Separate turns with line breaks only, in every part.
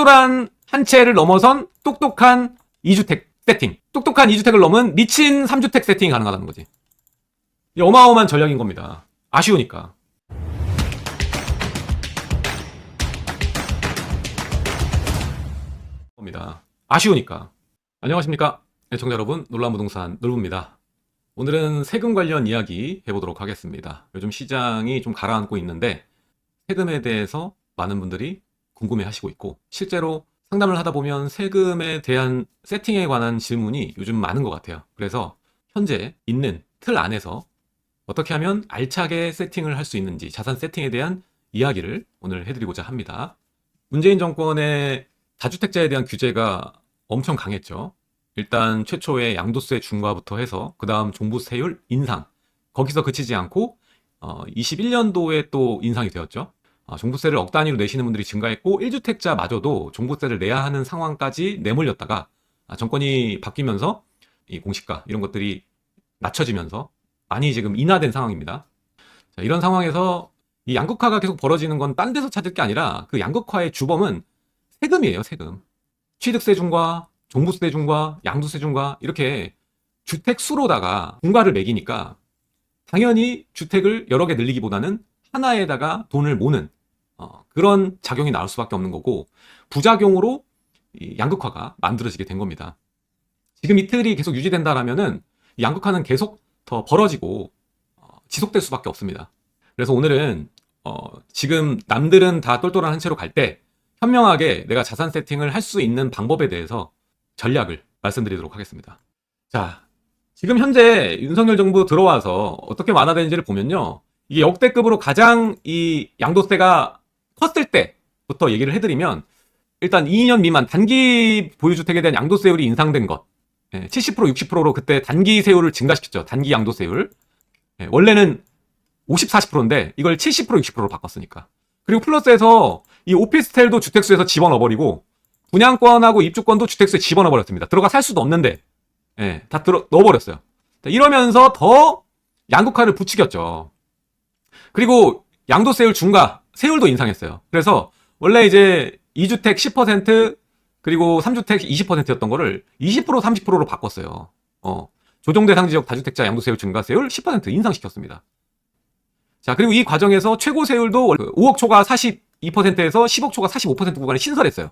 똘똘한 한 채를 넘어선 똑똑한 2주택 세팅. 똑똑한 2주택을 넘은 미친 3주택 세팅이 가능하다는 거지. 이 어마어마한 전략인 겁니다. 아쉬우니까. 겁니다. 아쉬우니까. 안녕하십니까? 애청자 여러분, 놀라운 부동산 놀부입니다. 오늘은 세금 관련 이야기 해보도록 하겠습니다. 요즘 시장이 좀 가라앉고 있는데 세금에 대해서 많은 분들이 궁금해 하시고 있고 실제로 상담을 하다 보면 세금에 대한 세팅에 관한 질문이 요즘 많은 것 같아요. 그래서 현재 있는 틀 안에서 어떻게 하면 알차게 세팅을 할 수 있는지 자산 세팅에 대한 이야기를 오늘 해드리고자 합니다. 문재인 정권의 다주택자에 대한 규제가 엄청 강했죠. 일단 최초의 양도세 중과부터 해서 그 다음 종부세율 인상 거기서 그치지 않고 어, 21년도에 또 인상이 되었죠. 어, 종부세를 억 단위로 내시는 분들이 증가했고 1주택자마저도 종부세를 내야 하는 상황까지 내몰렸다가 아, 정권이 바뀌면서 이 공시가 이런 것들이 낮춰지면서 많이 지금 인하된 상황입니다. 자, 이런 상황에서 이 양극화가 계속 벌어지는 건 딴 데서 찾을 게 아니라 그 양극화의 주범은 세금이에요, 세금. 취득세 중과, 종부세 중과, 양도세 중과 이렇게 주택 수로다가 중과를 매기니까 당연히 주택을 여러 개 늘리기보다는 하나에다가 돈을 모는 어, 그런 작용이 나올 수밖에 없는 거고 부작용으로 이 양극화가 만들어지게 된 겁니다. 지금 이 틀이 계속 유지된다라면은 이 양극화는 계속 더 벌어지고 어, 지속될 수밖에 없습니다. 그래서 오늘은 어, 지금 남들은 다 똘똘한 한 채로 갈 때 현명하게 내가 자산 세팅을 할 수 있는 방법에 대해서 전략을 말씀드리도록 하겠습니다. 자, 지금 현재 윤석열 정부 들어와서 어떻게 완화되는지를 보면요. 이게 역대급으로 가장 이 양도세가 컸을 때부터 얘기를 해드리면 일단 2년 미만 단기 보유주택에 대한 양도세율이 인상된 것. 70% 60%로 그때 단기 세율을 증가시켰죠. 단기 양도세율. 예, 원래는 50, 40%인데 이걸 70% 60%로 바꿨으니까. 그리고 플러스해서 이 오피스텔도 주택수에서 집어넣어버리고 분양권하고 입주권도 주택수에 집어넣어버렸습니다. 들어가 살 수도 없는데 예, 다 들어 넣어버렸어요. 자, 이러면서 더 양극화를 부추겼죠. 그리고 양도세율 중과 세율도 인상했어요. 그래서 원래 이제 2주택 10% 그리고 3주택 20%였던 거를 20% 30%로 바꿨어요. 어. 조정 대상 지역 다주택자 양도세율 증가세율 10% 인상시켰습니다. 자, 그리고 이 과정에서 최고 세율도 5억 초과 42%에서 10억 초과 45% 구간에 신설했어요.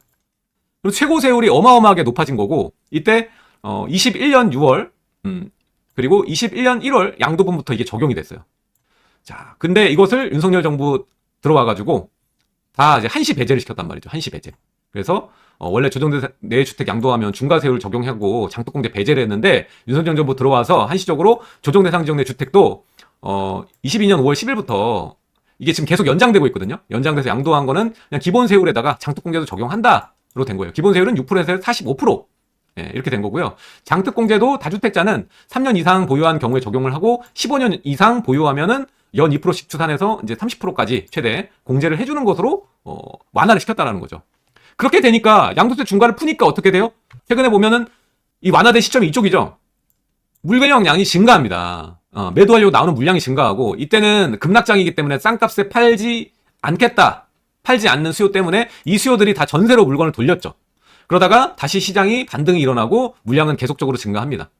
그리고 최고 세율이 어마어마하게 높아진 거고 이때 어 21년 6월 음, 그리고 21년 1월 양도분부터 이게 적용이 됐어요. 자, 근데 이것을 윤석열 정부 들어와 가지고 다 이제 한시 배제를 시켰단 말이죠. 한시 배제. 그래서 어, 원래 조정대 내주택 양도하면 중과세율 적용하고 장독공제 배제를 했는데 윤석열 정부 들어와서 한시적으로 조정 대상 지역 내 주택도 어 22년 5월 10일부터 이게 지금 계속 연장되고 있거든요. 연장돼서 양도한 거는 그냥 기본 세율에다가 장독공제도 적용한다로 된 거예요. 기본 세율은 6%에서 45%. 예, 이렇게 된 거고요. 장특공제도 다주택자는 3년 이상 보유한 경우에 적용을 하고 15년 이상 보유하면은 연 2%씩 추산해서 이제 30%까지 최대 공제를 해주는 것으로 어, 완화를 시켰다라는 거죠. 그렇게 되니까 양도세 중과를 푸니까 어떻게 돼요? 최근에 보면은 이 완화된 시점이 이쪽이죠. 물건형 양이 증가합니다. 어, 매도하려고 나오는 물량이 증가하고 이때는 급락장이기 때문에 싼값에 팔지 않겠다. 팔지 않는 수요 때문에 이 수요들이 다 전세로 물건을 돌렸죠. 그러다가 다시 시장이 반등이 일어나고 물량은 계속적으로 증가합니다.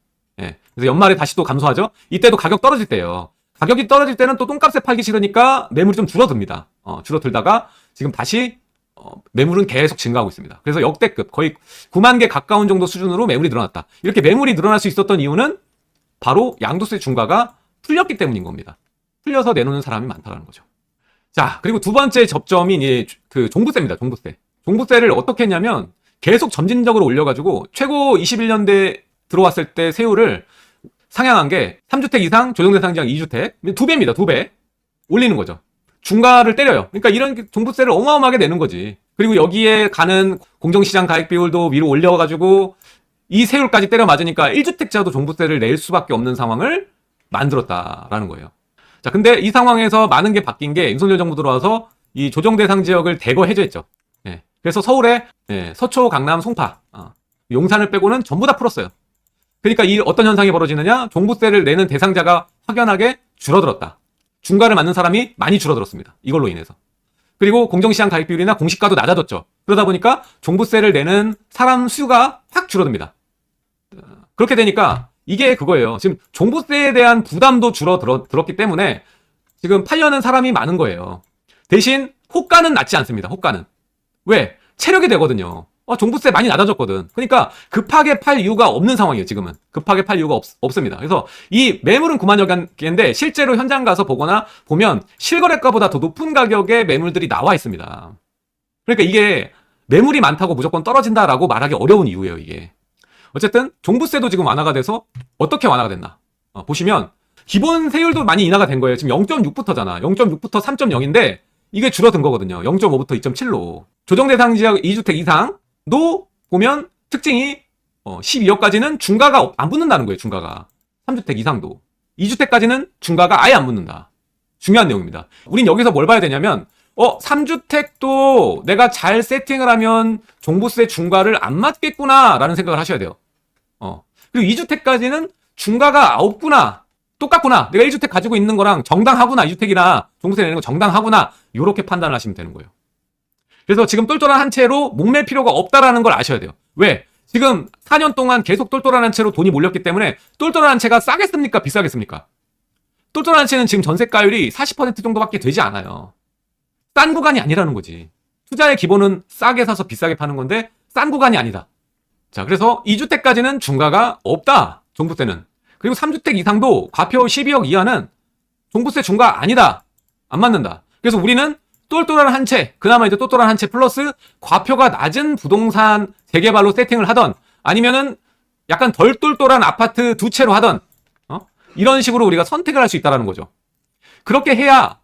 예. 그래서 연말에 다시 또 감소하죠. 이때도 가격 떨어질 때예요. 가격이 떨어질 때는 또 똥값에 팔기 싫으니까 매물이 좀 줄어듭니다. 어, 줄어들다가 지금 다시 어, 매물은 계속 증가하고 있습니다. 그래서 역대급 거의 9만 개 가까운 정도 수준으로 매물이 늘어났다. 이렇게 매물이 늘어날 수 있었던 이유는 바로 양도세 중과가 풀렸기 때문인 겁니다. 풀려서 내놓는 사람이 많다는 거죠. 자, 그리고 두 번째 접점이 이제 그 종부세입니다. 종부세. 종부세를 어떻게 했냐면 계속 점진적으로 올려가지고 최고 21년대 들어왔을 때 세율을 상향한 게 3주택 이상 조정 대상 지역 2주택 두 배입니다. 두 배. 올리는 거죠. 중과를 때려요. 그러니까 이런 종부세를 어마어마하게 내는 거지. 그리고 여기에 가는 공정시장 가액 비율도 위로 올려가지고 이 세율까지 때려 맞으니까 1주택자도 종부세를 낼 수밖에 없는 상황을 만들었다라는 거예요. 자, 근데 이 상황에서 많은 게 바뀐 게 윤석열 정부 들어와서 이 조정 대상 지역을 대거 해제했죠. 예. 그래서 서울에 예, 서초, 강남, 송파, 어, 용산을 빼고는 전부 다 풀었어요. 그러니까 이 어떤 현상이 벌어지느냐? 종부세를 내는 대상자가 확연하게 줄어들었다. 중과를 맞는 사람이 많이 줄어들었습니다. 이걸로 인해서. 그리고 공정시장 가입 비율이나 공시가도 낮아졌죠. 그러다 보니까 종부세를 내는 사람 수가 확 줄어듭니다. 그렇게 되니까 이게 그거예요. 지금 종부세에 대한 부담도 줄어들었기 때문에 지금 팔려는 사람이 많은 거예요. 대신 호가는 낮지 않습니다. 호가는. 왜? 체력이 되거든요. 어, 종부세 많이 낮아졌거든. 그러니까 급하게 팔 이유가 없는 상황이에요, 지금은. 급하게 팔 이유가 없, 없습니다. 그래서 이 매물은 9만여 개인데 실제로 현장 가서 보거나 보면 실거래가보다 더 높은 가격의 매물들이 나와 있습니다. 그러니까 이게 매물이 많다고 무조건 떨어진다라고 말하기 어려운 이유예요, 이게. 어쨌든 종부세도 지금 완화가 돼서 어떻게 완화가 됐나? 어, 보시면 기본 세율도 많이 인하가 된 거예요. 지금 0.6부터잖아. 0.6부터 3.0인데 이게 줄어든 거거든요. 0.5부터 2.7로. 조정 대상 지역 2주택 이상 도 보면 특징이 어, 12억까지는 중가가 없- 안 붙는다는 거예요. 중가가. 3주택 이상도. 2주택까지는 중가가 아예 안 붙는다. 중요한 내용입니다. 우린 여기서 뭘 봐야 되냐면 어, 3주택도 내가 잘 세팅을 하면 종부세 중가를 안 맞겠구나라는 생각을 하셔야 돼요. 어. 그리고 2주택까지는 중가가 없구나. 똑같구나. 내가 1주택 가지고 있는 거랑 정당하구나. 2주택이나 종부세 내는 거 정당하구나. 요렇게 판단을 하시면 되는 거예요. 그래서 지금 똘똘한 한 채로 목맬 필요가 없다라는 걸 아셔야 돼요. 왜? 지금 4년 동안 계속 똘똘한 한 채로 돈이 몰렸기 때문에 똘똘한 한 채가 싸겠습니까? 비싸겠습니까? 똘똘한 한 채는 지금 전세가율이 40% 정도밖에 되지 않아요. 싼 구간이 아니라는 거지. 투자의 기본은 싸게 사서 비싸게 파는 건데 싼 구간이 아니다. 자, 그래서 2주택까지는 중가가 없다. 종부세는. 그리고 3주택 이상도 과표 12억 이하는 종부세 중가 아니다. 안 맞는다. 그래서 우리는 똘똘한 한 채, 그나마 이제 똘똘한 한 채 플러스 과표가 낮은 부동산 재개발로 세팅을 하던 아니면은 약간 덜 똘똘한 아파트 두 채로 하던 어? 이런 식으로 우리가 선택을 할 수 있다라는 거죠. 그렇게 해야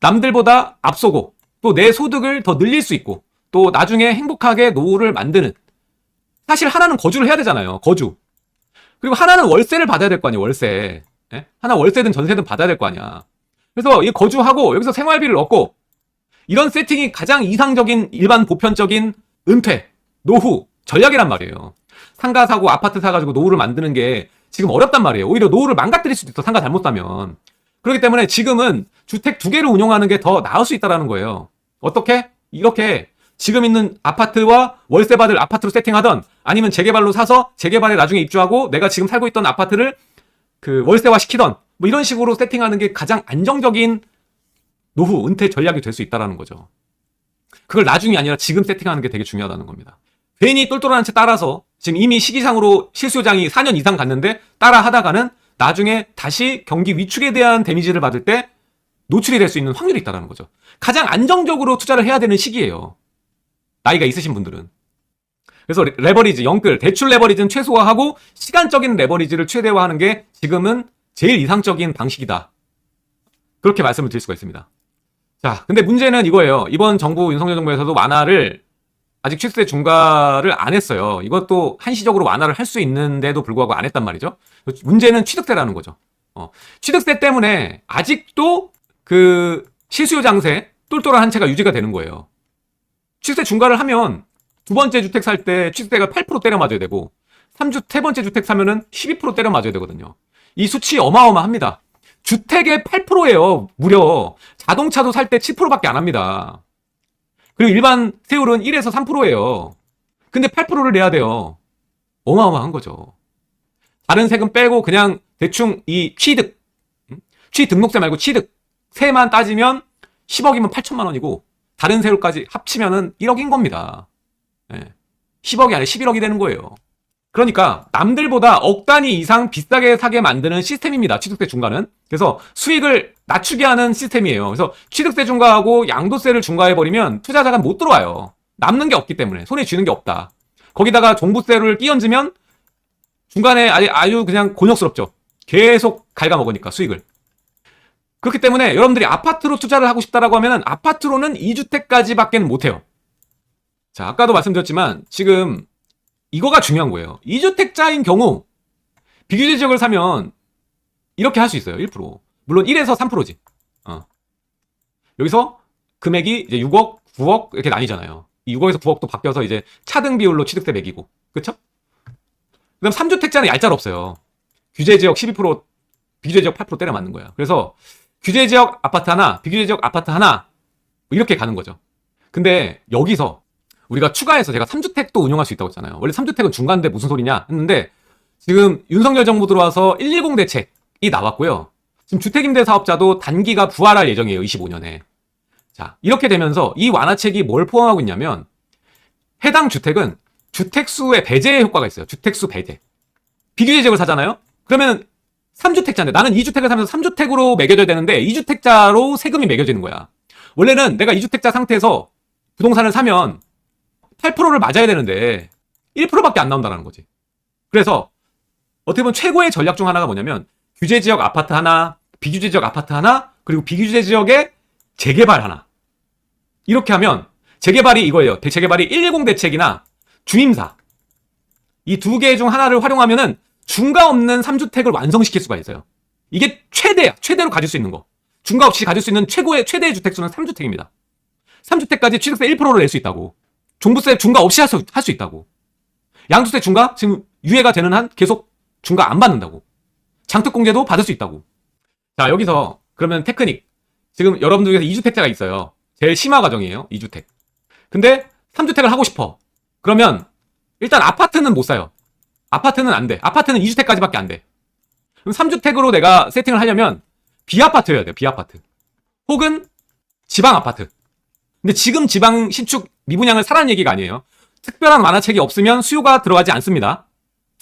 남들보다 앞서고 또 내 소득을 더 늘릴 수 있고 또 나중에 행복하게 노후를 만드는 사실 하나는 거주를 해야 되잖아요. 거주. 그리고 하나는 월세를 받아야 될 거 아니에요. 월세. 예? 하나 월세든 전세든 받아야 될 거 아니야. 그래서 이 거주하고 여기서 생활비를 얻고 이런 세팅이 가장 이상적인 일반 보편적인 은퇴, 노후 전략이란 말이에요. 상가 사고 아파트 사가지고 노후를 만드는 게 지금 어렵단 말이에요. 오히려 노후를 망가뜨릴 수도 있어. 상가 잘못 사면. 그렇기 때문에 지금은 주택 두 개를 운영하는 게 더 나을 수 있다라는 거예요. 어떻게? 이렇게 지금 있는 아파트와 월세 받을 아파트로 세팅하던 아니면 재개발로 사서 재개발에 나중에 입주하고 내가 지금 살고 있던 아파트를 그 월세화 시키던 뭐 이런 식으로 세팅하는 게 가장 안정적인 노후 은퇴 전략이 될 수 있다라는 거죠. 그걸 나중이 아니라 지금 세팅하는 게 되게 중요하다는 겁니다. 괜히 똘똘한 채 따라서 지금 이미 시기상으로 실수요장이 4년 이상 갔는데 따라 하다가는 나중에 다시 경기 위축에 대한 데미지를 받을 때 노출이 될 수 있는 확률이 있다는 거죠. 가장 안정적으로 투자를 해야 되는 시기예요. 나이가 있으신 분들은. 그래서 레- 레버리지, 영끌, 대출 레버리지는 최소화하고 시간적인 레버리지를 최대화하는 게 지금은 제일 이상적인 방식이다. 그렇게 말씀을 드릴 수가 있습니다. 자, 근데 문제는 이거예요. 이번 정부 윤석열 정부에서도 완화를 아직 취득세 중과를 안 했어요. 이것도 한시적으로 완화를 할 수 있는데도 불구하고 안 했단 말이죠. 문제는 취득세라는 거죠. 어, 취득세 때문에 아직도 그 실수요 장세 똘똘한 한 채가 유지가 되는 거예요. 취득세 중과를 하면 두 번째 주택 살 때 취득세가 8% 때려 맞아야 되고 3주 세 번째 주택 사면은 12% 때려 맞아야 되거든요. 이 수치 어마어마합니다. 주택의 8%예요. 무려 자동차도 살 때 7%밖에 안 합니다. 그리고 일반 세율은 1에서 3%예요. 근데 8%를 내야 돼요. 어마어마한 거죠. 다른 세금 빼고 그냥 대충 이 취득, 음? 취등록세 말고 취득 세만 따지면 10억이면 8천만 원이고 다른 세율까지 합치면은 1억인 겁니다. 예. 10억이 아니라 11억이 되는 거예요. 그러니까 남들보다 억 단위 이상 비싸게 사게 만드는 시스템입니다. 취득세 중과는. 그래서 수익을 낮추게 하는 시스템이에요. 그래서 취득세 중과하고 양도세를 중과해버리면 투자자가 못 들어와요. 남는 게 없기 때문에. 손에 쥐는 게 없다. 거기다가 종부세를 끼얹으면 중간에 아주, 그냥 곤욕스럽죠. 계속 갉아먹으니까 수익을. 그렇기 때문에 여러분들이 아파트로 투자를 하고 싶다라고 하면은 아파트로는 2주택까지밖에 못해요. 자, 아까도 말씀드렸지만 지금 이거가 중요한 거예요. 2주택자인 경우 비규제 지역을 사면 이렇게 할 수 있어요. 1%. 물론 1에서 3%지. 어. 여기서 금액이 이제 6억, 9억 이렇게 나뉘잖아요. 이 6억에서 9억도 바뀌어서 이제 차등 비율로 취득세 매기고. 그쵸? 그다음 3주택자는 얄짤 없어요. 규제 지역 12%, 비규제 지역 8% 때려 맞는 거야. 그래서 규제 지역 아파트 하나, 비규제 지역 아파트 하나 이렇게 가는 거죠. 근데 여기서 우리가 추가해서 제가 3주택도 운영할 수 있다고 했잖아요. 원래 3주택은 중간인데 무슨 소리냐 했는데 지금 윤석열 정부 들어와서 110 대책이 나왔고요. 지금 주택임대 사업자도 단기가 부활할 예정이에요. 25년에. 자, 이렇게 되면서 이 완화책이 뭘 포함하고 있냐면 해당 주택은 주택수의 배제 효과가 있어요. 주택수 배제. 비규제적을 사잖아요? 그러면 3주택자인데 나는 2주택을 사면서 3주택으로 매겨져야 되는데 2주택자로 세금이 매겨지는 거야. 원래는 내가 2주택자 상태에서 부동산을 사면 8%를 맞아야 되는데 1%밖에 안 나온다는 거지. 그래서 어떻게 보면 최고의 전략 중 하나가 뭐냐면 규제 지역 아파트 하나, 비규제 지역 아파트 하나, 그리고 비규제 지역에 재개발 하나. 이렇게 하면 재개발이 이거예요. 대- 재개발이 110 대책이나 주임사. 이 두 개 중 하나를 활용하면은 중가 없는 3주택을 완성시킬 수가 있어요. 이게 최대야. 최대로 가질 수 있는 거. 중가 없이 가질 수 있는 최고의 최대의 주택수는 3주택입니다. 3주택까지 취득세 1%를 낼 수 있다고. 종부세 중가 없이 할 수 있다고. 양도세 중가 지금 유예가 되는 한 계속 중가 안 받는다고. 장특 공제도 받을 수 있다고. 자, 여기서 그러면 테크닉. 지금 여러분들 중에서 2주택자가 있어요. 제일 심화 과정이에요. 2주택. 근데 3주택을 하고 싶어. 그러면 일단 아파트는 못 사요. 아파트는 안 돼. 아파트는 2주택까지밖에 안 돼. 그럼 3주택으로 내가 세팅을 하려면 비아파트여야 돼. 비아파트. 혹은 지방 아파트. 근데 지금 지방 신축 미분양을 사라는 얘기가 아니에요. 특별한 완화책이 없으면 수요가 들어가지 않습니다.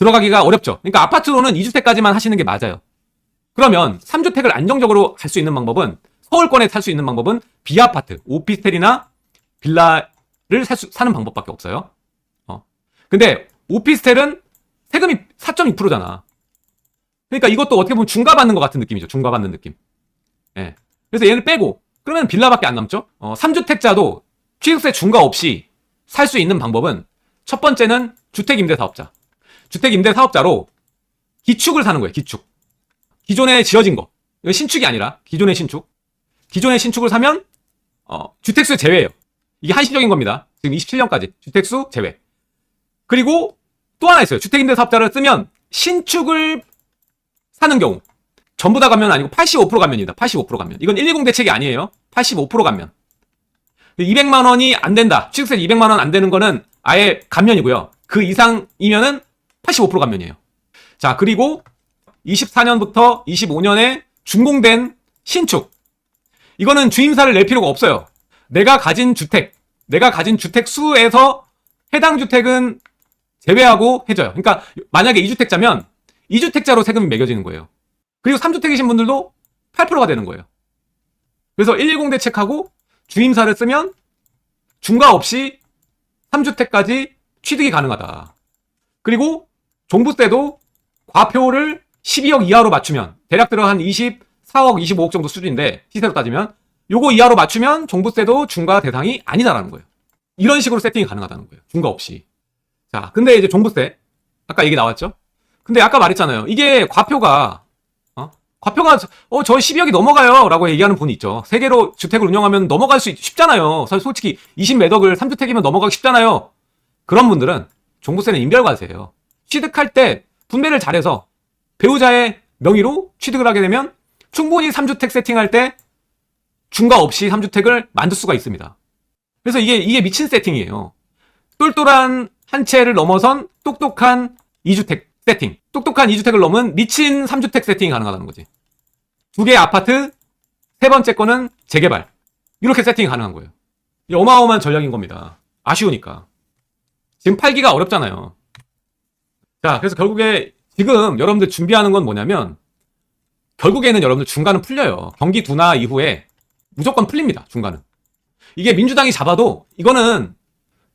들어가기가 어렵죠. 그러니까 아파트로는 2주택까지만 하시는 게 맞아요. 그러면 3주택을 안정적으로 갈 수 있는 방법은 서울권에 살 수 있는 방법은 비아파트, 오피스텔이나 빌라를 살 수, 사는 방법밖에 없어요. 어. 근데 오피스텔은 세금이 4.2%잖아. 그러니까 이것도 어떻게 보면 중과 받는 것 같은 느낌이죠. 중과 받는 느낌. 예. 그래서 얘를 빼고 그러면 빌라밖에 안 남죠. 어, 3주택자도 취득세 중과 없이 살 수 있는 방법은 첫 번째는 주택임대사업자. 주택임대사업자로 기축을 사는 거예요. 기축. 기존에 지어진 거. 신축이 아니라 기존의 신축. 기존의 신축을 사면 어, 주택수 제외예요. 이게 한시적인 겁니다. 지금 27년까지 주택수 제외. 그리고 또 하나 있어요. 주택임대사업자를 쓰면 신축을 사는 경우 전부 다 가면 아니고 85% 감면입니다. 85% 감면. 이건 120 대책이 아니에요. 85% 감면. 200만 원이 안 된다. 취득세 200만 원 안 되는 거는 아예 감면이고요. 그 이상이면은 85% 감면이에요. 자, 그리고 24년부터 25년에 준공된 신축. 이거는 주임사를 낼 필요가 없어요. 내가 가진 주택, 내가 가진 주택 수에서 해당 주택은 제외하고 해줘요. 그러니까 만약에 2주택자면 2주택자로 세금이 매겨지는 거예요. 그리고 3주택이신 분들도 8%가 되는 거예요. 그래서 110 대책하고 주임사를 쓰면 중과 없이 3주택까지 취득이 가능하다. 그리고 종부세도 과표를 12억 이하로 맞추면 대략 들어 한 24억, 25억 정도 수준인데 시세로 따지면 요거 이하로 맞추면 종부세도 중과 대상이 아니다라는 거예요. 이런 식으로 세팅이 가능하다는 거예요. 중과 없이. 자, 근데 이제 종부세 아까 얘기 나왔죠? 근데 아까 말했잖아요. 이게 과표가 어? 과표가 어 저 12억이 넘어가요 라고 얘기하는 분이 있죠. 세 개로 주택을 운영하면 넘어갈 수 있, 쉽잖아요. 솔직히 20몇 억을 3주택이면 넘어가기 쉽잖아요. 그런 분들은 종부세는 인별과세예요. 취득할 때 분배를 잘해서 배우자의 명의로 취득을 하게 되면 충분히 3주택 세팅할 때 중과 없이 3주택을 만들 수가 있습니다. 그래서 이게 이게 미친 세팅이에요. 똘똘한 한 채를 넘어선 똑똑한 2주택 세팅. 똑똑한 2주택을 넘은 미친 3주택 세팅이 가능하다는 거지. 두 개의 아파트, 세 번째 거는 재개발. 이렇게 세팅이 가능한 거예요. 이 어마어마한 전략인 겁니다. 아쉬우니까. 지금 팔기가 어렵잖아요. 자, 그래서 결국에 지금 여러분들 준비하는 건 뭐냐면 결국에는 여러분들 중간은 풀려요. 경기 둔화 이후에 무조건 풀립니다. 중간은. 이게 민주당이 잡아도 이거는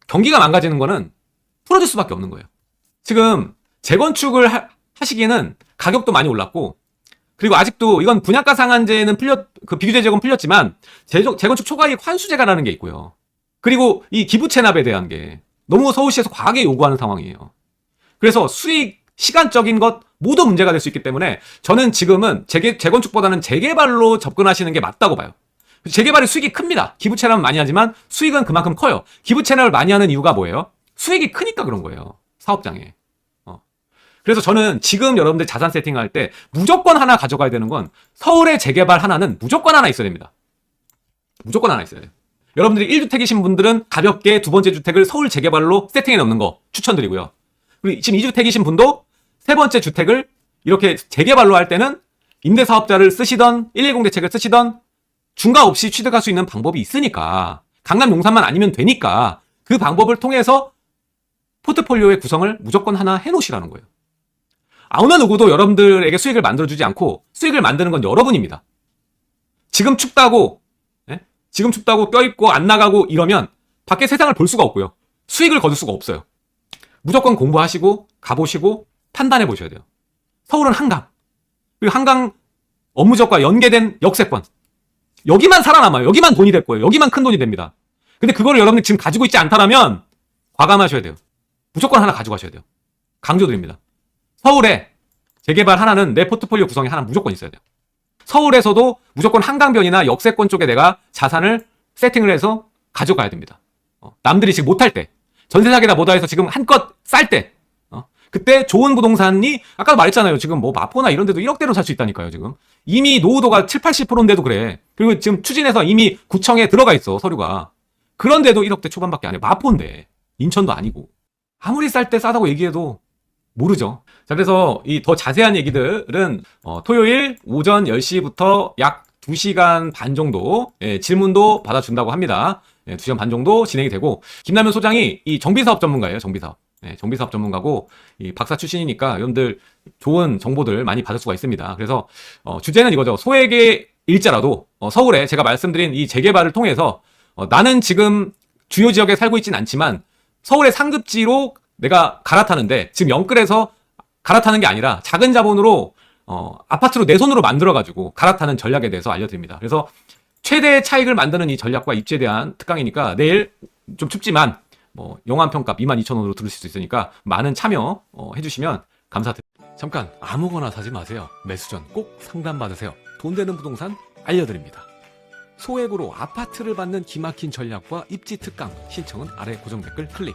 경기가 망가지는 거는 풀어줄 수밖에 없는 거예요. 지금 재건축을 하, 하시기에는 가격도 많이 올랐고 그리고 아직도 이건 분양가 상한제는 풀렸 그 비규제 지역은 풀렸지만 재정, 재건축 초과이익 환수제가라는 게 있고요. 그리고 이 기부 체납에 대한 게 너무 서울시에서 과하게 요구하는 상황이에요. 그래서 수익 시간적인 것 모두 문제가 될 수 있기 때문에 저는 지금은 재개, 재건축보다는 재개발로 접근하시는 게 맞다고 봐요. 재개발의 수익이 큽니다. 기부 체납은 많이 하지만 수익은 그만큼 커요. 기부 체납을 많이 하는 이유가 뭐예요? 수익이 크니까 그런 거예요. 사업장에. 어. 그래서 저는 지금 여러분들 자산 세팅할 때 무조건 하나 가져가야 되는 건 서울의 재개발 하나는 무조건 하나 있어야 됩니다. 무조건 하나 있어야 돼요. 여러분들이 1주택이신 분들은 가볍게 두 번째 주택을 서울 재개발로 세팅해 놓는 거 추천드리고요. 지금 2주택이신 분도 세 번째 주택을 이렇게 재개발로 할 때는 임대사업자를 쓰시던 110 대책을 쓰시던 중과 없이 취득할 수 있는 방법이 있으니까 강남 용산만 아니면 되니까 그 방법을 통해서 포트폴리오의 구성을 무조건 하나 해놓으시라는 거예요. 어느 누구도 여러분들에게 수익을 만들어주지 않고 수익을 만드는 건 여러분입니다. 지금 춥다고, 예? 지금 춥다고 껴입고 안 나가고 이러면 밖에 세상을 볼 수가 없고요. 수익을 거둘 수가 없어요. 무조건 공부하시고 가보시고 판단해 보셔야 돼요. 서울은 한강. 그리고 한강 업무적과 연계된 역세권. 여기만 살아남아요. 여기만 돈이 될 거예요. 여기만 큰 돈이 됩니다. 근데 그거를 여러분들 지금 가지고 있지 않다라면 과감하셔야 돼요. 무조건 하나 가져가셔야 돼요. 강조드립니다. 서울에 재개발 하나는 내 포트폴리오 구성에 하나 무조건 있어야 돼요. 서울에서도 무조건 한강변이나 역세권 쪽에 내가 자산을 세팅을 해서 가져가야 됩니다. 어, 남들이 지금 못할 때, 전세 사기다 뭐다 해서 지금 한껏 쌀 때, 어, 그때 좋은 부동산이 아까 말했잖아요. 지금 뭐 마포나 이런 데도 1억대로 살 수 있다니까요. 지금 이미 노후도가 7, 80%인데도 그래. 그리고 지금 추진해서 이미 구청에 들어가 있어 서류가. 그런데도 1억대 초반밖에 안 해. 마포인데 인천도 아니고 아무리 쌀 때 싸다고 얘기해도 모르죠. 자, 그래서 이 더 자세한 얘기들은 어, 토요일 오전 10시부터 약 2시간 반 정도 예, 질문도 받아준다고 합니다. 예, 2시간 반 정도 진행이 되고 김남현 소장이 이 정비사업 전문가예요. 정비사업. 예, 정비사업 전문가고 이 박사 출신이니까 여러분들 좋은 정보들 많이 받을 수가 있습니다. 그래서 어, 주제는 이거죠. 소액의 일자라도 어, 서울에 제가 말씀드린 이 재개발을 통해서 어, 나는 지금 주요 지역에 살고 있진 않지만 서울의 상급지로 내가 갈아타는데 지금 영끌에서 갈아타는 게 아니라 작은 자본으로 어, 아파트로 내 손으로 만들어가지고 갈아타는 전략에 대해서 알려드립니다. 그래서 최대의 차익을 만드는 이 전략과 입지에 대한 특강이니까 내일 좀 춥지만 뭐 영화 평값 22,000원으로 들으실 수 있으니까 많은 참여 어, 해주시면 감사드립니다. 잠깐 아무거나 사지 마세요. 매수 전 꼭 상담 받으세요. 돈 되는 부동산 알려드립니다. 소액으로 아파트를 받는 기막힌 전략과 입지 특강 신청은 아래 고정 댓글 클릭.